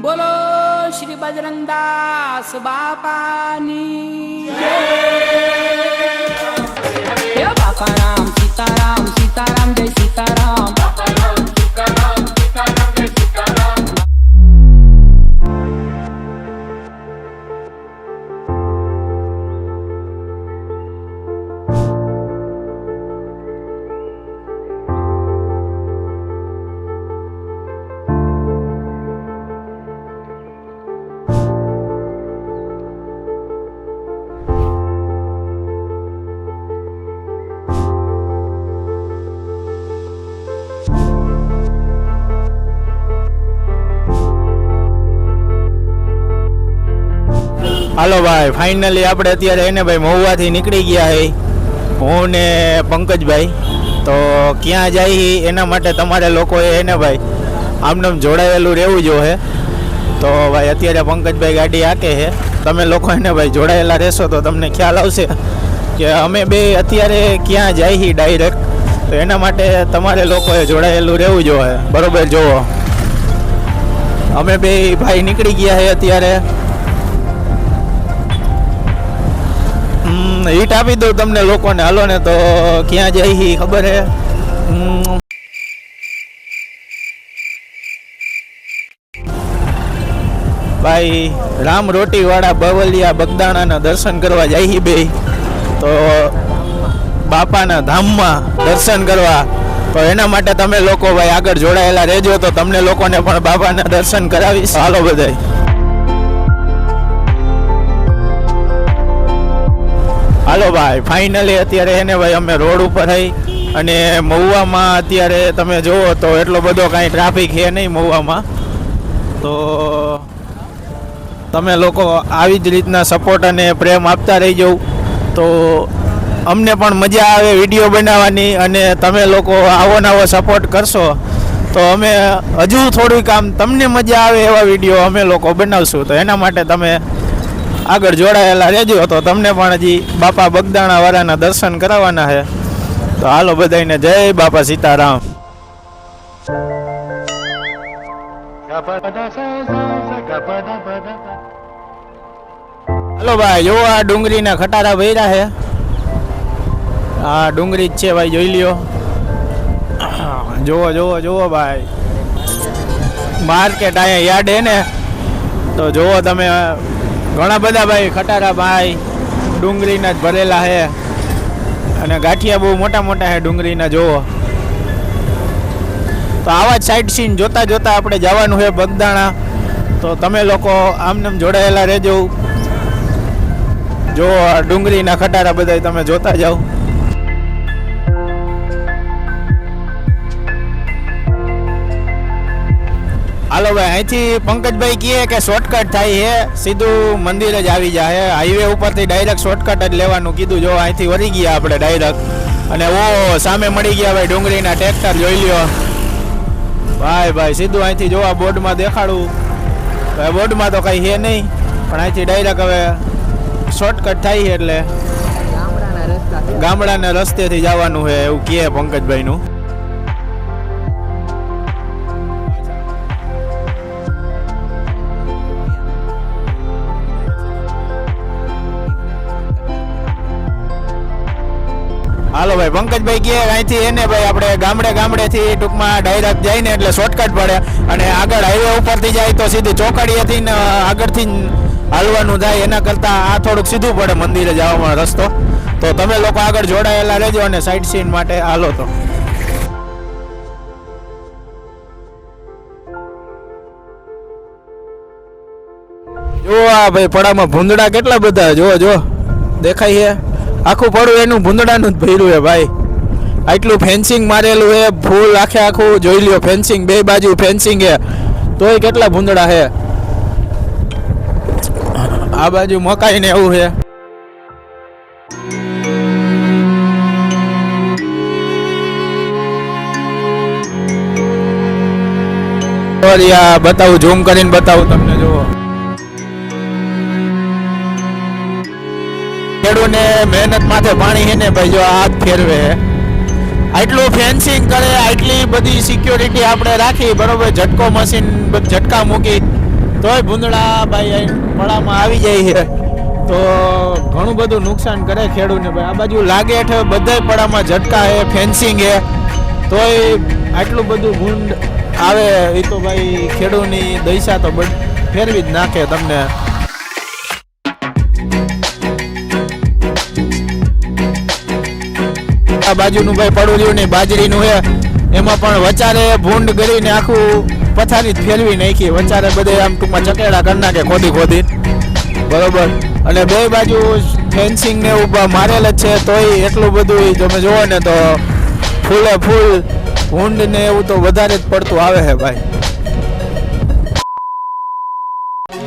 બોલો શ્રી બજરંગદાસ બાપાની. બાપા રામ સીતારામ સીતારામ જય સીતારામ. ભાઈ ફાઇનલી આપણે અત્યારે એને ભાઈ મહુવાથી નીકળી ગયા હે. હું ને પંકજભાઈ, તો ક્યાં જાય હી? એના માટે તમારે લોકોએ એને ભાઈ, આમનામ જોડાયેલું રહેવું જોઈએ. તો ભાઈ, અત્યારે પંકજભાઈ ગાડી હાકે છે તમે લોકો એને ભાઈ જોડાયેલા રહેશો તો તમને ખ્યાલ આવશે કે અમે બે અત્યારે ક્યાં જાય હી ડાયરેક્ટ તો એના માટે તમારે લોકોએ જોડાયેલું રહેવું જોઈએ. બરોબર, જુઓ. અમે બે ભાઈ નીકળી ગયા છે અત્યારે. હીટ આપી દઉં તમને લોકોને. હાલો ને તો ક્યાં હી ખબર હે. ભાઈ, રામ રોટી વાળા બવલિયા બગદાણાના દર્શન કરવા જાય બે તો બાપાના ધામમાં દર્શન કરવા. તો એના માટે તમે લોકો ભાઈ આગળ જોડાયેલા રહેજો તો તમને લોકોને પણ બાપાના દર્શન કરાવીશ. હાલો બધાય. હાલો ભાઈ ફાઇનલી અત્યારે એને ભાઈ અમે રોડ ઉપર થઈ અને મહુવામાં અત્યારે તમે જુઓ તો એટલો બધો કાંઈ ટ્રાફિક છે નહીં મહુવામાં. તો તમે લોકો આવી જ રીતના સપોર્ટ અને પ્રેમ આપતા રહી જવું તો અમને પણ મજા આવે વીડિયો બનાવવાની અને તમે લોકો આવો નવો સપોર્ટ કરશો. તો અમે હજુ થોડુંક કામ તમને મજા આવે એવા વીડિયો અમે લોકો બનાવશું. તો એના માટે તમે આગળ જોડાયેલા રહેજો. તો તમને પણ હજી બાપા બગદાણા વાળાના દર્શન કરાવવાના છે. તો હાલો બધાને જય બાપા સીતારામ. હાલો ભાઈ, જો આ ડુંગળીના ખટારા ભર્યા છે. આ ડુંગળી જ છે ભાઈ, જોઈ લ્યો. જોવો જોવો જોવો ભાઈ. માર્કેટ અહીંયા યાર્ડ હે ને. તો જોવો તમે ઘણા બધા ભાઈ, ખટારા ભાઈ, ડુંગળીના જ ભરેલા છે. અને ગાંઠિયા બહુ મોટા મોટા છે ડુંગળીના જોવો તો આવા જ સાઈડ સીન જોતા જોતા આપણે જવાનું છે બગદાણા. તો તમે લોકો આમનેમ જોડાયેલા રહેજો. જો ડુંગળીના ખટારા બધા તમે જોતા જાઓ. હાલો ભાઈ અહીંથી પંકજભાઈ કહે કે શોર્ટકટ થાય છે સીધું મંદિર જ આવી જાય હાઈવે ઉપરથી ડાયરેક્ટ શોર્ટકટ જ લેવાનું કીધું. જો અહીંથી વળી ગયા આપણે ડાયરેક્ટ અને ઓ સામે મળી ગયા ભાઈ ડુંગળીના ટ્રેક્ટર જોઈ લ્યો. ભાઈ ભાઈ સીધું અહીંથી જોવા બોર્ડમાં દેખાડું. હવે બોર્ડમાં તો કંઈ છે નહીં પણ અહીંથી ડાયરેક્ટ હવે શોર્ટકટ થાય છે એટલે ગામડાના રસ્તેથી જવાનું છે એવું કહે પંકજભાઈનું. હાલો ભાઈ, પંકજભાઈ કહે અહીંથી એને ભાઈ આપણે ગામડે ગામડેથી ટૂંકમાં ડાયરેક્ટ જાય ને એટલે શોર્ટકટ પડે અને આગળ હાઈવે ઉપરથી જાય તો સીધી ચોકડીએથી ને આગળથી હાલવાનું થાય. એના કરતાં આ થોડુંક સીધું પડે મંદિરે જવામાં રસ્તો. તો તમે લોકો આગળ જોડાયેલા રહેજો અને સાઇટ સીન માટે હાલો તો. જો આ ભાઈ, પડામાં ભૂંદડા કેટલા બધા જો જો દેખાય છે? આખું પડું એનું ભૂંદડાનું જ ભર્યું હે ભાઈ. આટલું ફેન્સિંગ મારેલું હે ફૂલ આખે આખું જોઈ લ્યો ફેન્સિંગ બે બાજુ ફેન્સિંગ છે. તોય કેટલા ભૂંદડા છે? આ બાજુ મકાઈ ને એવું આ બતાવું ઝૂમ કરીને બતાવું તમને, જુઓ. ખેડૂને મહેનત માથે પાણી હે ને ભાઈ જો હાથ ફેરવે. આટલું ફેન્સિંગ કરે, આટલી બધી સિક્યોરિટી આપણે રાખી, બરોબર? ઝટકો મશીન ઝટકા મૂકી. તોય ભૂંદડા ભાઈ અહીં પડામાં આવી જાય છે. તો ઘણું બધું નુકસાન કરે ખેડૂતને ભાઈ. આ બાજુ લાગે છે બધાય પડામાં ઝટકા હે ફેન્સિંગ હે. તોય આટલું બધું ભૂંડ આવે એ તો ભાઈ ખેડૂતની દૈસા તો ફેરવી જ નાખે તમને. આ બાજુનું ભાઈ પડું ને બાજરીનું છે એમાં પણ વચારે ભૂંડ ગળીને આખું પથારી ફેરવી નાખી. વચારે બધે આમ ટૂંકમાં ચકેડા કરી નાખે ખોદી ખોદી. બરોબર? અને બે બાજુ ફેન્સિંગ ને એવું મારેલ જ છે, તોય એટલું બધું તમે જુઓ ને તો ફૂલે ફૂલ. ભૂંડ ને એવું તો વધારે જ પડતું આવે છે ભાઈ.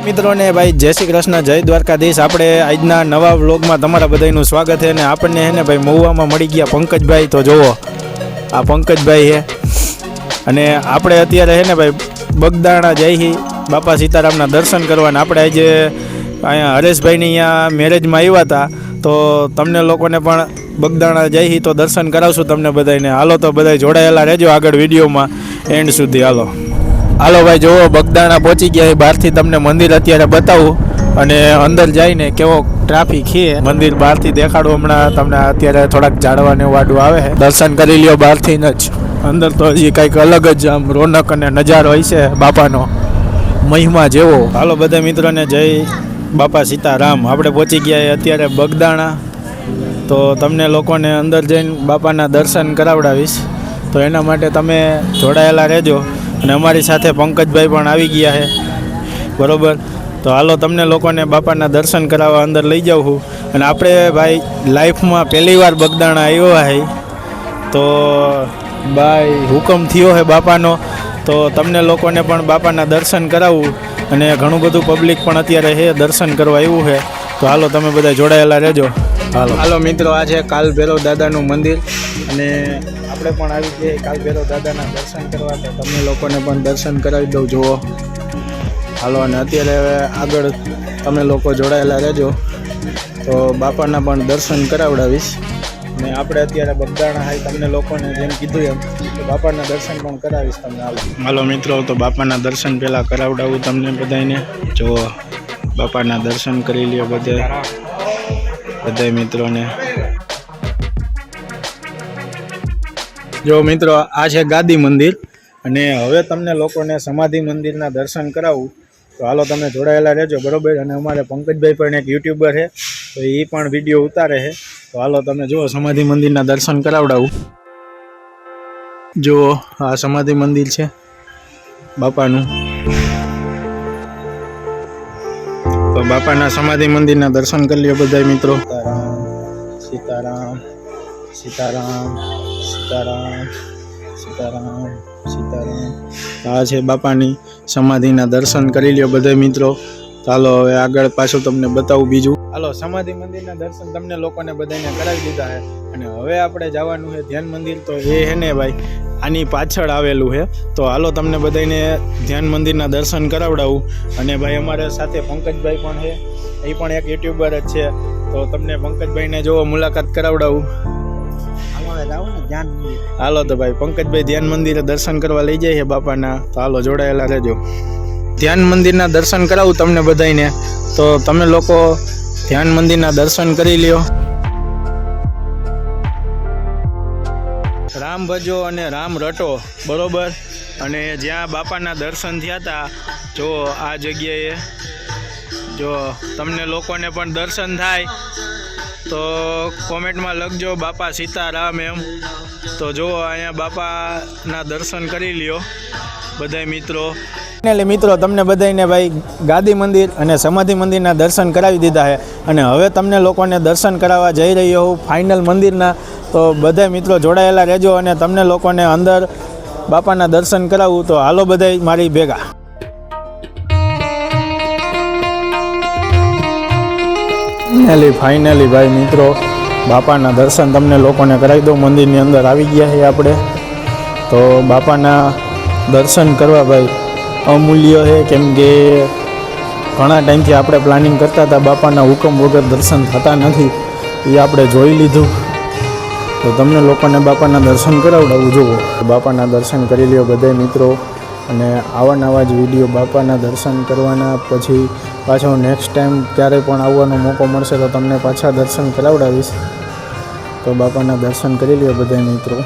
મિત્રોને ભાઈ, જય શ્રી કૃષ્ણ, જય દ્વારકાધીશ. આપણે આજના નવા વ્લોગમાં તમારા બધાનું સ્વાગત છે અને આપણને હે ને ભાઈ, મહુવામાં મળી ગયા પંકજભાઈ. તો જુઓ આ પંકજભાઈ છે. અને આપણે અત્યારે હે ને ભાઈ, બગદાણા જઈ બાપા સીતારામના દર્શન કરવાના. આપણે આજે અહીંયા હરેશભાઈની અહીંયા મેરેજમાં આવ્યા હતા. તો તમને લોકોને પણ બગદાણા જઈ તો દર્શન કરાવશું તમને બધાને હાલો તો બધા જોડાયેલા રહેજો આગળ વિડીયોમાં. એન્ડ સુધી હાલો. હાલો ભાઈ, જુઓ, બગદાણા પહોંચી ગયા બહારથી તમને મંદિર અત્યારે બતાવું. અને અંદર જઈને કેવો ટ્રાફિક છે. મંદિર બહારથી દેખાડું હમણાં. તમને અત્યારે થોડાક જાડવાને વાડું આવે છે. દર્શન કરી લ્યો બહારથી જ. અંદર તો હજી કંઈક અલગ જ આમ રોનક અને નજારો હોય છે બાપાનો. મહિમા જેવો. હાલો બધા મિત્રોને જય બાપા સીતારામ. આપણે પહોંચી ગયા અત્યારે બગદાણા. તો તમને લોકોને અંદર જઈને બાપાના દર્શન કરાવડાવીશ. તો એના માટે તમે જોડાયેલા રહેજો. અને અમારી સાથે પંકજભાઈ પણ આવી ગયા છે. બરાબર? તો હાલો, તમને લોકોને બાપાના દર્શન કરાવવા અંદર લઈ જાઉં છું. અને આપણે ભાઈ લાઈફમાં પહેલી વાર બગદાણા આવ્યો છે. તો ભાઈ હુકમ થયો છે બાપાનો. તો તમને લોકોને પણ બાપાના દર્શન કરાવવું અને ઘણું બધું પબ્લિક પણ અત્યારે છે, દર્શન કરવા આવ્યું છે. તો હાલો, તમે બધા જોડાયેલા રહેજો. હાલો. હાલો મિત્રો આ છે કાલ ભૈરવ દાદાનું મંદિર અને આપણે પણ આવી ગયા કાલ ભૈરવ દાદાના દર્શન કરવા. તો તમે લોકોને પણ દર્શન કરાવી દઉં જુઓ. હાલો અને અત્યારે હવે આગળ તમે લોકો જોડાયેલા રહેજો. તો બાપાના પણ દર્શન કરાવડાવીશ. ને આપણે અત્યારે બગદાણા હાઈ તમને લોકોને જેમ કીધું એમ તો બાપાના દર્શન પણ કરાવીશ તમને. હાલો. હાલો મિત્રો તો બાપાના દર્શન પહેલાં કરાવડાવું તમને બધાને જો બાપાના દર્શન કરી લ્યો બધે બધા મિત્રોને. જો મિત્રો, આ છે ગાદી મંદિર અને હવે તમને લોકોને સમાધિ મંદિરના દર્શન કરાવું. તો હાલો તમે જોડાયેલા રહેજો, બરોબર? અને અમારે પંકજભાઈ પણ એક યુટ્યુબર છે, તો એ પણ વીડિયો ઉતારે છે. તો હાલો તમે જુઓ, સમાધિ મંદિરના દર્શન કરાવડાવું. જુઓ, આ સમાધિ મંદિર છે બાપાનું. તો બાપાના સમાધિ મંદિરના દર્શન કરી લ્યો બધા મિત્રો. સીતારામ સીતારામ સીતારામ સીતારામ સીતારામ આ છે બાપાની સમાધિના દર્શન કરી લ્યો બધા મિત્રો. ચાલો હવે આગળ પાછું તમને બતાવું બીજું. હાલો સમાધિ મંદિરના દર્શન તમને લોકોને બધાને કરાવી દીધા છે. અને હવે આપણે જવાનું છે ધ્યાન મંદિર. તો એ હે ને ભાઈ આની પાછળ આવેલું છે. તો હાલો તમને બધાને ધ્યાન મંદિરના દર્શન કરાવડાવું. અને ભાઈ અમારે સાથે પંકજભાઈ પણ છે. એ પણ એક યુટ્યુબર જ છે. તો તમને પંકજભાઈને જો મુલાકાત કરાવડાવું. હાલો તો ભાઈ પંકજભાઈ ધ્યાન મંદિરે દર્શન કરવા લઈ જાય છે બાપાના. તો હાલો જોડાયેલા રહેજો. ધ્યાન મંદિરના દર્શન કરાવું તમને બધાને તો તમે લોકો ધ્યાન મંદિરના દર્શન કરી લ્યો. રામ ભજો અને રામ રટો, બરોબર? અને જ્યાં બાપાના દર્શન થયા હતા જો આ જગ્યાએ, જો તમને લોકોને પણ દર્શન થાય, તો કોમેન્ટમાં લખજો બાપા સીતારામ એમ. તો જો અહીંયા બાપાના દર્શન કરી લ્યો. બધાય મિત્રો ફાઇનલી મિત્રો, તમને બધાને ભાઈ ગાદી મંદિર અને સમાધિ મંદિરના દર્શન કરાવી દીધા છે. અને હવે તમને લોકોને દર્શન કરાવવા જઈ રહ્યો હું ફાઇનલ મંદિરના. તો બધા મિત્રો જોડાયેલા રહેજો અને તમને લોકોને અંદર બાપાના દર્શન કરાવવું તો હાલો બધાય મારી ભેગા. ફાઇનલી ફાઇનલી ભાઈ મિત્રો, બાપાના દર્શન તમને લોકોને કરાવી દઉં. મંદિરની અંદર આવી ગયા છે આપણે. તો બાપાના દર્શન કરવા ભાઈ અમૂલ્ય છે, કેમ કે ઘણા ટાઈમથી આપણે પ્લાનિંગ કરતા હતા, બાપાના હુકમ વગર દર્શન થતા નથી. એ આપણે જોઈ લીધું. તો તમને લોકોને બાપાના દર્શન કરાવડાવું, જુઓ. બાપાના દર્શન કરી લ્યો બધા મિત્રો. અને આવા નવા જ વીડિયો બાપાના દર્શન કરવાના. પછી પાછો નેક્સ્ટ ટાઈમ ક્યારે પણ આવવાનો મોકો મળશે તો તમને પાછા દર્શન કરાવડાવીશ. તો બાપાના દર્શન કરી લ્યો બધા મિત્રો.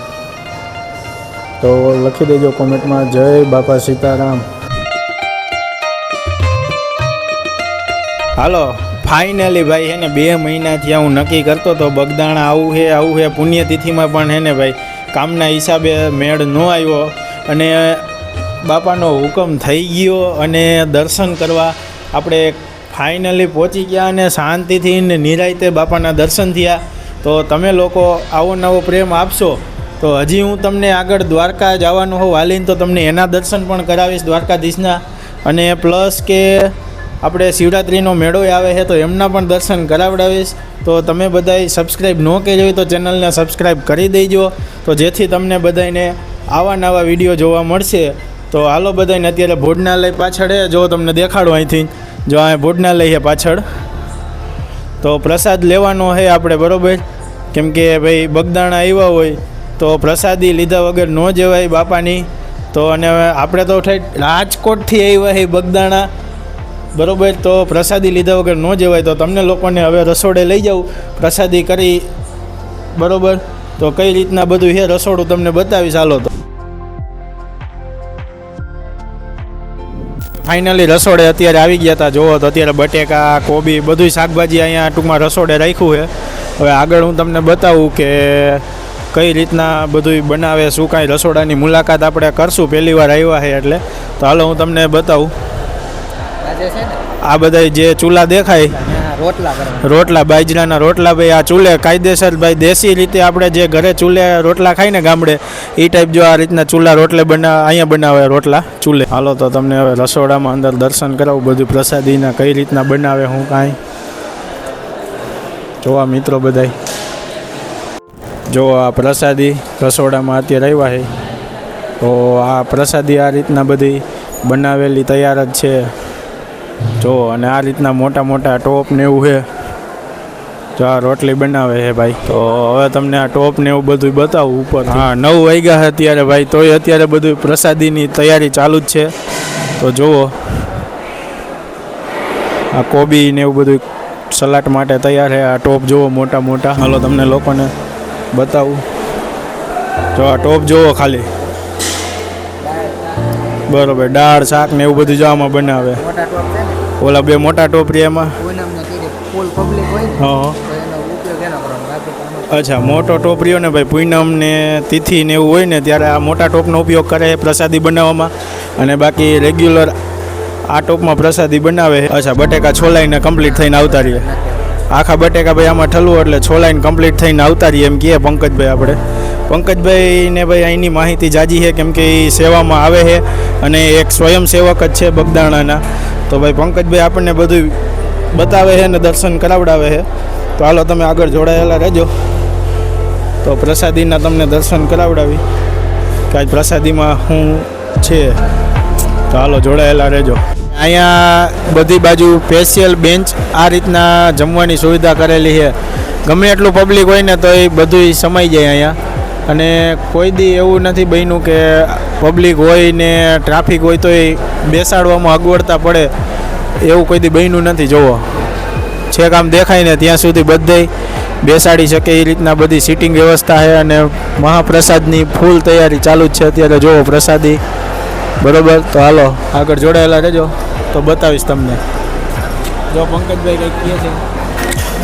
તો લખી દેજો કોમેન્ટમાં જય બાપા સીતારામ. હાલો ફાઇનલી ભાઈ, હે ને બે મહિનાથી હું નક્કી કરતો તો બગદાણા આવું હે આવું હે, પુણ્યતિથિમાં પણ હે ને ભાઈ, કામના હિસાબે મેળ ન આવ્યો અને બાપાનો હુકમ થઈ ગયો અને દર્શન કરવા આપણે ફાઇનલી પહોંચી ગયા અને શાંતિથી ને નિરાયતે બાપાના દર્શન થયા. તો તમે લોકો આવો નવો પ્રેમ આપશો. તો હજી હું તમને આગળ દ્વારકા જવાનું હોઉં હાલીને તો તમને એના દર્શન પણ કરાવીશ, દ્વારકાધીશના. અને પ્લસ કે આપણે શિવરાત્રિનો મેળો આવે છે તો એમના પણ દર્શન કરાવડાવીશ. તો તમે બધાય સબસ્ક્રાઈબ ન કરી હોય તો ચેનલને સબસ્ક્રાઈબ કરી દેજો. તો જેથી તમને બધાને આવા નવા વીડિયો જોવા મળશે. તો હાલો બધાને અત્યારે ભોજનાલય પાછળ હે. જો તમને દેખાડો અહીંથી. જો આ ભોજનાલય છે પાછળ. તો પ્રસાદ લેવાનો છે આપણે બરોબર. કેમ કે ભાઈ બગદાણા આવ્યા હોય. તો પ્રસાદી લીધા વગર ન જવાય બાપાની. તો અને આપણે તો રાજકોટથી આવ્યા છે બગદાણા. બરોબર, તો પ્રસાદી લીધા વગર ન જવાય, તો તમને લોકોને હવે રસોડે લઈ જાઉં. પ્રસાદી કરી, બરોબર, તો કઈ રીતના બધું હે રસોડું તમને બતાવીશ, હાલો તો. ફાઇનલી રસોડે અત્યારે આવી ગયા હતા જોવો તો અત્યારે બટેકા, કોબી બધું શાકભાજી અહીંયા ટૂંકમાં રસોડે રાખ્યું છે. હવે આગળ હું તમને બતાવું કે કઈ રીતના બધું બનાવે, શું કાંઈ રસોડાની મુલાકાત આપણે કરશું, પહેલી વાર આવ્યા છે એટલે. તો હાલો હું તમને બતાવું. આજે છે ને આ બધા જે ચૂલા દેખાય રોટલા રોટલા બાજરાના રોટલા ભાઈ આ ચૂલે કાયદેસર ભાઈ દેશી રીતે આપણે જે ઘરે ચૂલે રોટલા ખાઈ ને ગામડે એ ટાઈપ જો આ રીતના ચૂલા રોટલે બના અહીંયા બનાવે રોટલા ચૂલે. હાલો તો તમને હવે રસોડામાં અંદર દર્શન કરાવું બધું પ્રસાદીના કઈ રીતના બનાવે હું કાંઈ. જોવા મિત્રો બધાય. જો આ પ્રસાદી રસોડામાં અત્યારે આવ્યા છે તો આ પ્રસાદી આ રીતના બધી બનાવેલી તૈયાર જ છે. જો, અને આ રીતના મોટા મોટા ટોપ ને એવું છે. જો આ રોટલી બનાવે છે ભાઈ. તો હવે તમને આ ટોપ ને એવું બધું બતાવું ઉપર હા, નવ વાગ્યા છે અત્યારે ભાઈ, તોય અત્યારે બધું પ્રસાદીની તૈયારી ચાલુ જ છે. તો જુઓ. આ કોબી ને એવું બધું સલાડ માટે તૈયાર છે. આ ટોપ જુઓ મોટા મોટા. હાલો, તમને લોકોને બતાવું. જો, આ ટોપ જુઓ ખાલી. બરોબર દાળ શાક ને એવું બધું જવામાં બનાવે. ઓલા બે મોટા ટોપરી એમાં? અચ્છા મોટો ટોપરીઓ ને ભાઈ પૂનમ ને તિથિ ને એવું હોય ને ત્યારે આ મોટા ટોપનો ઉપયોગ કરે પ્રસાદી બનાવવામાં. અને બાકી રેગ્યુલર આ ટોપમાં પ્રસાદી બનાવે અચ્છા બટેકા છોલાઈને કમ્પ્લીટ થઈને આવતા રહીએ આખા બટેકા ભાઈ આમાં ઠલવું એટલે છોલાઈને કમ્પ્લીટ થઈને આવતા રહીએ એમ કહીએ પંકજભાઈ આપણે. પંકજભાઈને ભાઈ અહીંની માહિતી જાજી છે કેમ કે એ સેવામાં આવે છે અને એક સ્વયંસેવક જ છે બગદાણાના. તો ભાઈ પંકજભાઈ આપણને બધું બતાવે છે ને દર્શન કરાવડાવે છે. તો હાલો તમે આગળ જોડાયેલા રહેજો. તો પ્રસાદીના તમને દર્શન કરાવડાવી. કે આજ પ્રસાદીમાં હું છે. તો હાલો જોડાયેલા રહેજો. અહીંયા બધી બાજુ સ્પેશિયલ બેન્ચ આ રીતના જમવાની સુવિધા કરેલી છે. ગમે એટલું પબ્લિક હોય ને તો એ બધું સમાઈ જાય અહીંયા. અને કોઈ દી એવું નથી બન્યું કે પબ્લિક હોય ને ટ્રાફિક હોય તો એ બેસાડવામાં અગવડતા પડે. એવું કોઈ દી બન્યું નથી જોવો છેક આમ દેખાય ને ત્યાં સુધી બધે બેસાડી શકે એ રીતના બધી સિટિંગ વ્યવસ્થા છે અને મહાપ્રસાદની ફૂલ તૈયારી ચાલુ જ છે અત્યારે. જોવો પ્રસાદી. બરોબર? તો હાલો, આગળ જોડાયેલા રહેજો. તો બતાવીશ તમને. જો પંકજભાઈ કંઈક કહે છે.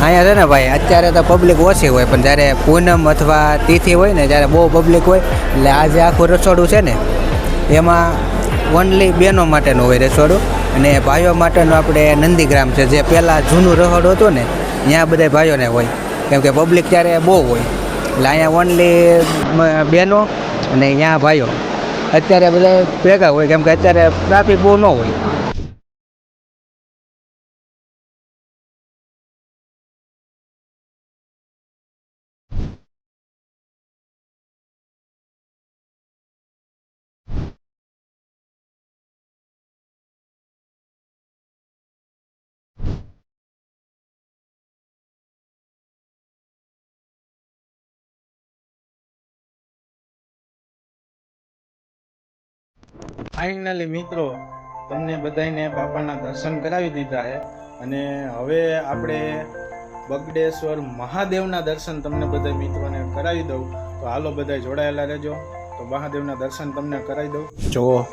અહીંયા છે ને ભાઈ અત્યારે તો પબ્લિક ઓછી હોય પણ જ્યારે પૂનમ અથવા તિથિ હોય ને ત્યારે બહુ પબ્લિક હોય એટલે આ જે આખું રસોડું છે ને એમાં ઓનલી બહેનો માટેનું હોય રસોડું અને ભાઈઓ માટેનું આપણે નંદીગ્રામ છે જે પહેલાં જૂનું રસોડું હતું ને ત્યાં બધા ભાઈઓને હોય કેમ કે પબ્લિક ત્યારે બહુ હોય. એટલે અહીંયા ઓનલી બહેનો અને ત્યાં ભાઈઓ. અત્યારે બધા ભેગા હોય કેમ કે અત્યારે ટ્રાફિક બહુ ન હોય. ફાઇનલી મિત્રો, તમને બધાને બાપાના દર્શન કરાવી દીધા છે. અને હવે આપણે બગડેશ્વર મહાદેવના દર્શન તમને બધા મિત્રોને કરાવી દઉં. તો હાલો બધા જોડાયેલા રહેજો. તો મહાદેવના દર્શન તમને કરાવી દઉં. જો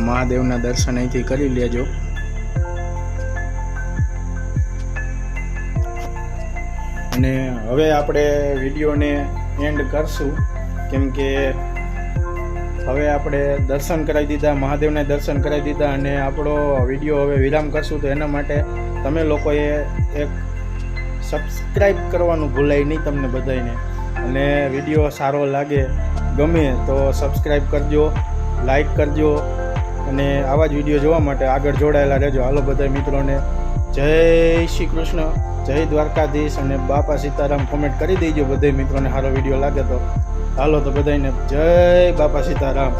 મહાદેવના દર્શન અહીંથી કરી લેજો. અને હવે આપણે વિડીયોને એન્ડ કરશું. કેમ કે હવે આપણે દર્શન કરાવી દીધા, મહાદેવને દર્શન કરાવી દીધા અને આપણો વીડિયો હવે વિરામ કરશું. તો એના માટે તમે લોકોએ એક સબસ્ક્રાઈબ કરવાનું ભૂલાય નહીં તમને બધાને અને વીડિયો સારો લાગે, ગમે તો સબસ્ક્રાઈબ કરજો લાઈક કરજો અને આવા જ વીડિયો જોવા માટે આગળ જોડાયેલા રહેજો. હાલો બધા મિત્રોને, જય શ્રી કૃષ્ણ, જય દ્વારકાધીશ અને બાપા સીતારામ કોમેન્ટ કરી દેજો. બધા મિત્રોને સારો વીડિયો લાગે તો. હાલો તો બધાને જય બાપા સીતારામ.